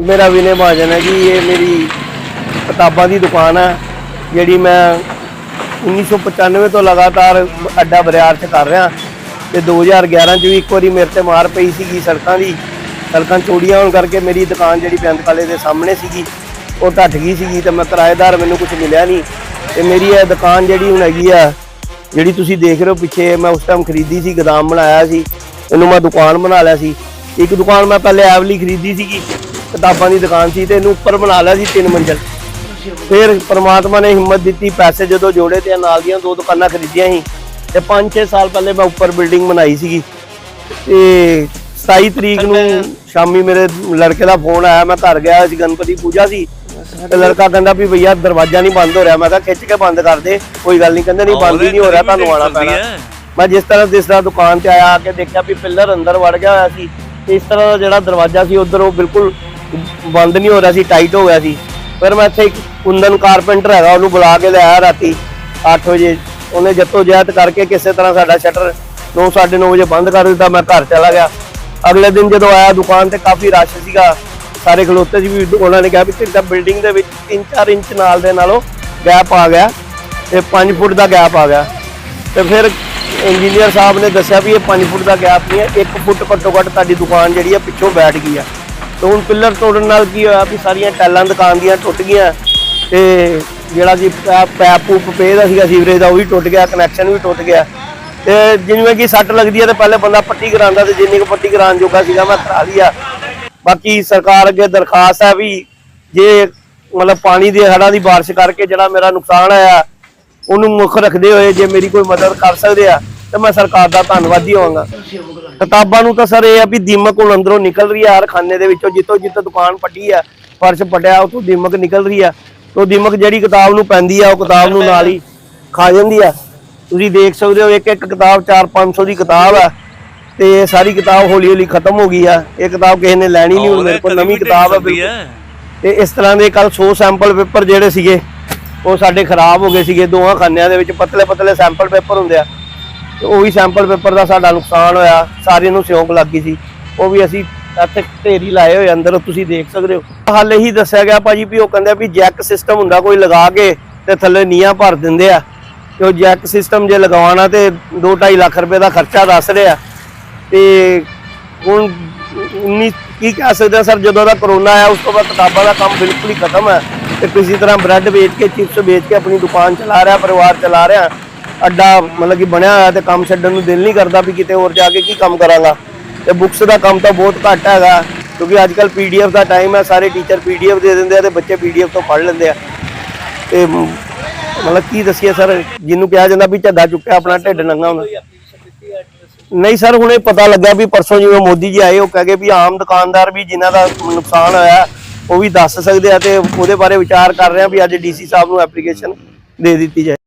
ਮੇਰਾ ਵਿਨੇ ਮਹਾਜਨ ਹੈ ਜੀ, ਇਹ ਮੇਰੀ ਕਿਤਾਬਾਂ ਦੀ ਦੁਕਾਨ ਹੈ, ਜਿਹੜੀ ਮੈਂ 1995 ਤੋਂ ਲਗਾਤਾਰ ਅੱਡਾ ਬਰਿਆਰ 'ਚ ਕਰ ਰਿਹਾ। ਤੇ 2011 'ਚ ਵੀ ਇੱਕ ਵਾਰੀ ਮੇਰੇ ਤੇ ਮਾਰ ਪਈ ਸੀਗੀ ਸੜਕਾਂ ਦੀ। ਸੜਕਾਂ ਚੋੜੀਆਂ ਹੋਣ ਕਰਕੇ ਮੇਰੀ ਦੁਕਾਨ ਜਿਹੜੀ ਬੇਅੰਤ ਕਾਲੇ ਦੇ ਸਾਹਮਣੇ ਸੀਗੀ, ਉਹ ਢੱਠ ਗਈ ਸੀਗੀ ਤੇ ਮੈਂ ਕਿਰਾਏਦਾਰ ਮੈਨੂੰ ਕੁਝ ਮਿਲਿਆ ਨਹੀਂ। ਤੇ ਮੇਰੀ ਇਹ ਦੁਕਾਨ ਜਿਹੜੀ ਹੁਣ ਹੈਗੀ ਆ, ਜਿਹੜੀ ਤੁਸੀਂ ਦੇਖ ਰਹੇ ਹੋ ਪਿੱਛੇ, ਮੈਂ ਉਸ ਟਾਈਮ ਖਰੀਦੀ ਸੀ, ਗਦਾਮ ਬਣਾਇਆ ਸੀ, ਇਹਨੂੰ ਮੈਂ ਦੁਕਾਨ ਬਣਾ ਲਿਆ ਸੀ। ਇੱਕ ਦੁਕਾਨ ਮੈਂ ਪਹਿਲੇ ਐਵਲੀ ਖਰੀਦੀ ਸੀਗੀ ਕਿਤਾਬਾਂ ਦੀ ਦੁਕਾਨ ਸੀ ਤੇ ਇਹਨੂੰ ਉੱਪਰ ਬਣਾ ਲਿਆ ਸੀ ਤਿੰਨ ਮੰਜ਼ਲ। ਫਿਰ ਪ੍ਰਮਾਤਮਾ ਨੇ ਹਿੰਮਤ ਦਿੱਤੀ ਪੈਸੇ ਜਦੋਂ ਜੋੜੇ ਤੇ ਨਾਲ ਦੀਆਂ ਦੋ ਦੁਕਾਨਾਂ ਖਰੀਦੀਆਂ ਸੀ ਤੇ 5-6 ਸਾਲ ਪਹਿਲੇ ਮੈਂ ਉੱਪਰ ਬਿਲਡਿੰਗ ਬਣਾਈ ਸੀਗੀ। ਤੇ 27 ਤਰੀਕ ਨੂੰ ਸ਼ਾਮੀ ਮੇਰੇ ਲੜਕੇ ਦਾ ਫੋਨ ਆਇਆ ਮੈਂ ਘਰ ਗਿਆ ਸੀ ਗਣਪਤੀ ਪੂਜਾ ਸੀ। ਤੇ ਲੜਕਾ ਕਹਿੰਦਾ ਵੀ ਭਈਆ ਦਰਵਾਜ਼ਾ ਨਹੀਂ ਬੰਦ ਹੋ ਰਿਹਾ। ਮੈਂ ਕਿਹਾ ਖਿੱਚ ਕੇ ਬੰਦ ਕਰ ਦੇ ਕੋਈ ਗੱਲ ਨਹੀਂ ਕਹਿੰਦੇ ਨਹੀਂ ਬੰਦ ਹੀ ਨਹੀਂ ਹੋ ਰਿਹਾ ਤੁਹਾਨੂੰ ਆਉਣਾ ਪੈਣਾ। ਮੈਂ ਜਿਸ ਤਰ੍ਹਾਂ ਜਿਸ ਤਰ੍ਹਾਂ ਦੁਕਾਨ ਤੇ ਆਇਆ ਆ ਕੇ ਦੇਖਿਆ ਵੀ ਪਿੱਲਰ ਅੰਦਰ ਵੜ ਗਿਆ ਹੋਇਆ ਸੀ। ਤੇ ਇਸ ਤਰ੍ਹਾਂ ਦਾ ਜਿਹੜਾ ਦਰਵਾਜ਼ਾ ਸੀ ਉਧਰ ਉਹ ਬਿਲਕੁਲ ਬੰਦ ਨਹੀਂ ਹੋ ਰਿਹਾ ਸੀ ਟਾਈਟ ਹੋ ਗਿਆ ਸੀ। ਫਿਰ ਮੈਂ ਇੱਥੇ ਇੱਕ ਕੁੰਦਨ ਕਾਰਪੈਂਟਰ ਹੈਗਾ, ਉਹਨੂੰ ਬੁਲਾ ਕੇ ਲਿਆਇਆ ਰਾਤੀ 8 ਵਜੇ। ਉਹਨੇ ਜੱਤੋ ਜਹਿਦ ਕਰਕੇ ਕਿਸੇ ਤਰ੍ਹਾਂ ਸਾਡਾ ਸ਼ਟਰ 9:30 ਵਜੇ ਬੰਦ ਕਰ ਦਿੱਤਾ, ਮੈਂ ਘਰ ਚਲਾ ਗਿਆ। ਅਗਲੇ ਦਿਨ ਜਦੋਂ ਆਇਆ, ਦੁਕਾਨ ਤੇ ਕਾਫੀ ਰਸ਼ ਸੀਗਾ। ਸਾਰੇ ਖਲੋਤੇ ਸੀ ਵੀ ਉਹਨਾਂ ਨੇ ਕਿਹਾ ਵੀ ਤਿੰਨ ਬਿਲਡਿੰਗ ਦੇ ਵਿੱਚ 3-4 ਇੰਚ ਨਾਲ ਦੇ ਨਾਲੋਂ ਗੈਪ ਆ ਗਿਆ ਤੇ 5 ਫੁੱਟ ਦਾ ਗੈਪ ਆ ਗਿਆ। ਤੇ ਫਿਰ ਇੰਜੀਨੀਅਰ ਸਾਹਿਬ ਨੇ ਦੱਸਿਆ ਵੀ ਇਹ 5 ਫੁੱਟ ਦਾ ਗੈਪ ਨਹੀਂ ਹੈ 1 ਫੁੱਟ ਘੱਟੋ ਘੱਟ ਤੁਹਾਡੀ ਦੁਕਾਨ ਜਿਹੜੀ ਆ ਪਿੱਛੋਂ ਬੈਠ ਗਈ ਆ ਤੇ ਹੁਣ ਪਿੱਲਰ ਤੋੜਨ ਨਾਲ ਕੀ ਹੋਇਆ ਵੀ ਸਾਰੀਆਂ ਟੈਲਾਂ ਦੁਕਾਨ ਦੀਆਂ ਟੁੱਟ ਗਈਆਂ ਤੇ ਜਿਹੜਾ ਜੀ ਪੈਪ ਪੈਪ ਪੂਪ ਪੇ ਦਾ ਸੀਗਾ ਸੀਵਰੇਜ ਦਾ, ਉਹ ਵੀ ਟੁੱਟ ਗਿਆ ਕਨੈਕਸ਼ਨ ਵੀ ਟੁੱਟ ਗਿਆ। ਤੇ ਜਿਵੇਂ ਕਿ ਸੱਟ ਲੱਗਦੀ ਹੈ ਤੇ ਪਹਿਲੇ ਬੰਦਾ ਪੱਟੀ ਕਰਾਉਂਦਾ ਤੇ ਜਿੰਨੀ ਕੁ ਪੱਟੀ ਕਰਾਉਣ ਜੋਗਾ ਸੀਗਾ, ਮੈਂ ਕਰਾ ਲਈ ਆ। ਬਾਕੀ ਸਰਕਾਰ ਅੱਗੇ ਦਰਖਾਸਤ ਹੈ ਵੀ ਜੇ ਮਤਲਬ ਪਾਣੀ ਦੇ ਹੜ੍ਹਾਂ ਦੀ ਬਾਰਿਸ਼ ਕਰਕੇ ਜਿਹੜਾ ਮੇਰਾ ਨੁਕਸਾਨ ਆਇਆ, ਉਹਨੂੰ ਮੁੱਖ ਰੱਖਦੇ ਹੋਏ ਜੇ ਮੇਰੀ ਕੋਈ ਮਦਦ ਕਰ ਸਕਦੇ ਆ ਤੇ ਮੈਂ ਸਰਕਾਰ ਦਾ ਧੰਨਵਾਦੀ ਹੋਵਾਂਗਾ। ਕਿਤਾਬਾਂ ਨੂੰ ਤਾਂ ਸਰ ਇਹ ਆ ਵੀ ਦੀਮਕ ਹੁਣ ਅੰਦਰੋਂ ਨਿਕਲ ਰਹੀ ਆ ਹਰ ਖਾਨੇ ਦੇ ਵਿੱਚੋਂ ਜਿੱਥੋਂ ਜਿੱਥੋਂ ਦੁਕਾਨ ਪੱਟੀ ਆ ਫਰਸ਼ ਪਟਿਆ ਉਥੋਂ ਦੀਮਕ ਨਿਕਲ ਰਹੀ ਆ। ਤੇ ਦੀਮਕ ਜਿਹੜੀ ਕਿਤਾਬ ਨੂੰ ਪੈਂਦੀ ਆ ਉਹ ਕਿਤਾਬ ਨੂੰ ਨਾਲ ਹੀ ਖਾ ਜਾਂਦੀ ਆ। ਤੁਸੀਂ ਦੇਖ ਸਕਦੇ ਹੋ ਇੱਕ ਇੱਕ ਕਿਤਾਬ 4-500 ਦੀ ਕਿਤਾਬ ਆ। ਤੇ ਇਹ ਸਾਰੀ ਕਿਤਾਬ ਹੌਲੀ ਹੌਲੀ ਖਤਮ ਹੋ ਗਈ ਆ। ਇਹ ਕਿਤਾਬ ਕਿਸੇ ਨੇ ਲੈਣੀ ਨਹੀਂ ਹੁਣ ਮੇਰੇ ਕੋਲ ਨਵੀਂ ਕਿਤਾਬ ਆ ਬਿਲਕੁਲ। ਤੇ ਇਸ ਤਰ੍ਹਾਂ ਦੇ ਕੱਲ 100 ਸੈਂਪਲ ਪੇਪਰ ਜਿਹੜੇ ਸੀਗੇ ਉਹ ਸਾਡੇ ਖਰਾਬ ਹੋ ਗਏ ਸੀਗੇ। ਦੋਹਾਂ ਖਾਨਿਆਂ ਦੇ ਵਿੱਚ ਪਤਲੇ ਪਤਲੇ ਸੈਂਪਲ ਪੇਪਰ ਹੁੰਦੇ ਆ। ਤੇ ਉਹ ਵੀ ਸੈਂਪਲ ਪੇਪਰ ਦਾ ਸਾਡਾ ਨੁਕਸਾਨ ਹੋਇਆ, ਸਾਰਿਆਂ ਨੂੰ ਸਿਉਂਕ ਲੱਗ ਗਈ ਸੀ। ਉਹ ਵੀ ਅਸੀਂ ਇੱਥੇ ਢੇਰੀ ਲਾਏ ਹੋਏ ਅੰਦਰ, ਤੁਸੀਂ ਦੇਖ ਸਕਦੇ ਹੋ। ਹਾਲੇ ਹੀ ਦੱਸਿਆ ਗਿਆ ਭਾਜੀ ਵੀ ਉਹ ਕਹਿੰਦੇ ਵੀ ਜੈਕ ਸਿਸਟਮ ਹੁੰਦਾ ਕੋਈ ਲਗਾ ਕੇ ਤੇ ਥੱਲੇ ਨੀਆਂ ਭਰ ਦਿੰਦੇ ਆ। ਤੇ ਉਹ ਜੈਕ ਸਿਸਟਮ ਜੇ ਲਗਵਾਉਣਾ ਤੇ 2.5 ਲੱਖ ਰੁਪਏ ਦਾ ਖਰਚਾ ਦੱਸ ਰਿਹਾ ਤੇ ਹੁਣ 19 ਕੀ ਕਹਿ ਸਕਦੇ ਸਰ, ਜਦੋਂ ਦਾ ਕਰੋਨਾ ਆਇਆ, ਉਸ ਤੋਂ ਬਾਅਦ ਕਿਤਾਬਾਂ ਦਾ ਕੰਮ ਬਿਲਕੁਲ ਹੀ ਖਤਮ ਹੈ ਤੇ ਕਿਸੇ ਤਰ੍ਹਾਂ ਬ੍ਰੈਡ ਵੇਚ ਕੇ ਚਿਪਸ ਵੇਚ ਕੇ ਆਪਣੀ ਦੁਕਾਨ ਚਲਾ ਰਿਹਾ, ਪਰਿਵਾਰ ਚਲਾ ਰਿਹਾ। ਅੱਡਾ ਮਤਲਬ ਕਿ ਬਣਿਆ ਹੋਇਆ ਤੇ ਕੰਮ ਛੱਡਣ ਨੂੰ ਦਿਲ ਨਹੀਂ ਕਰਦਾ ਵੀ ਕਿਤੇ ਹੋਰ ਜਾ ਕੇ ਕੀ ਕੰਮ ਕਰਾਂਗਾ। ਤੇ ਬੁੱਕਸ ਦਾ ਕੰਮ ਤਾਂ ਬਹੁਤ ਘੱਟ ਹੈਗਾ, ਕਿਉਂਕਿ ਅੱਜ ਕੱਲ ਪੀਡੀਐਫ ਦਾ ਟਾਈਮ ਹੈ, ਸਾਰੇ ਟੀਚਰ ਪੀਡੀਐਫ ਦੇ ਦਿੰਦੇ ਆ ਤੇ ਬੱਚੇ ਪੀਡੀਐਫ ਤੋਂ ਪੜ੍ਹ ਲੈਂਦੇ ਆ। ਤੇ ਮਤਲਬ ਕੀ ਦੱਸੀਏ ਸਰ, ਜਿਹਨੂੰ ਕਿਹਾ ਜਾਂਦਾ ਵੀ ਝੱਗਾ ਚੁੱਕਿਆ ਆਪਣਾ ਢਿੱਡ ਨੰਗਾ ਹੁੰਦਾ। ਨਹੀਂ ਸਰ, ਹੁਣੇ ਪਤਾ ਲੱਗਾ ਵੀ ਪਰਸੋਂ ਜਿਵੇਂ ਮੋਦੀ ਜੀ ਆਏ, ਉਹ ਕਹੇ ਵੀ ਆਮ ਦੁਕਾਨਦਾਰ ਵੀ ਜਿਨ੍ਹਾਂ ਦਾ ਨੁਕਸਾਨ ਹੋਇਆ, ਉਹ ਵੀ ਦੱਸ ਸਕਦੇ ਆ ਤੇ ਉਹਦੇ ਬਾਰੇ ਵਿਚਾਰ ਕਰ ਰਹੇ ਆ ਵੀ ਅੱਜ ਡੀਸੀ ਸਾਹਿਬ ਨੂੰ ਐਪਲੀਕੇਸ਼ਨ ਦੇ ਦਿੱਤੀ ਜਾਏ।